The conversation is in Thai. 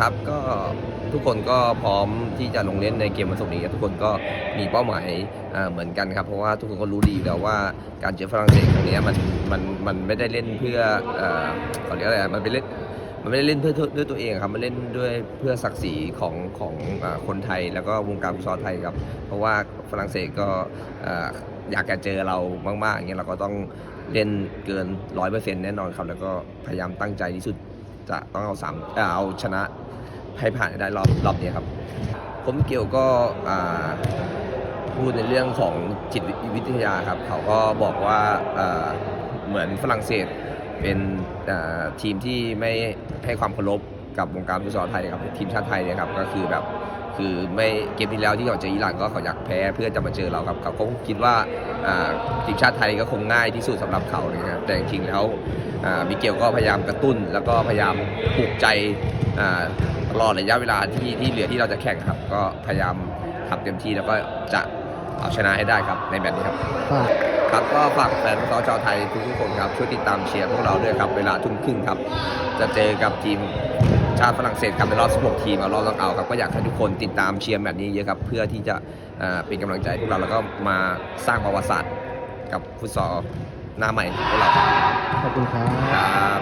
ครับก็ทุกคนก็พร้อมที่จะลงเล่นในเกมวันศุกร์นี้ครับทุกคนก็มีเป้าหมายเหมือนกันครับเพราะว่าทุกคนก็รู้ดีแล้วว่าการเจอฝรั่งเศสครั้งนี้มันมันมันไม่ได้เล่นเพื่อเอ่อเขาเรียกอะไรมันเป็นเล่นมันไม่ได้เล่นเพื่อด้วยตัวเองครับมันเล่นด้วยเพื่อศักดิ์ศรีของของคนไทย แล้วก็วงการฟุตซอลไทยครับ เพราะว่าฝรั่งเศสก็อยากจะเจอเรามากๆอย่างเงี้ยเราก็ต้องเล่นเกินร้อยเปอร์เซ็นต์แน่นอนครับ แล้วก็พยายามตั้งใจที่สุดจะต้องเอาสามเอาชนะ ให้ผ่านได้รอบรอบนี้ครับ ผมเกี่ยวก็พูดในเรื่องของจิตวิทยาครับ เขาก็บอกว่าเหมือนฝรั่งเศสเป็นทีมที่ไม่ให้ความเคารพ กับวงการฟุตซอลไทยครับทีมชาติไทยเนี่ยครับก็คือแบบคือไม่เกมที่แล้วที่เขาเจออิหร่านก็เขาอยากแพ้เพื่อจะมาเจอเราครับเขาก็คิดว่าทีมชาติไทยก็คงง่ายที่สุดสำหรับเขาเลยครับแต่จริงๆแล้วมิเกลก็พยายามกระตุ้น แล้วก็พยายามปลุกใจตลอดระยะเวลาที่ที่เหลือที่เราจะแข่งครับ ก็พยายามทำเต็มที่แล้วก็จะเอาชนะให้ได้ครับในแมตช์นี้ครับฝากครับก็ฝากแฟนฟุตซอลชาวไทยทุกๆคนครับช่วยติดตามเชียร์พวกเราด้วยครับเวลาทุ่มครึ่งครับ จะเจอกับทีม ชาติฝรั่งเศสครับในรอบ 16 ทีมเอารอบต้องเอาครับก็อยากให้ทุกคนติดตามเชียร์แมตช์นี้เยอะครับ เพื่อที่จะอ่าเป็นกำลังใจให้พวกเราแล้วก็มาสร้างประวัติศาสตร์กับฟุตซอลหน้าใหม่ของพวกเราครับขอบคุณครับครับ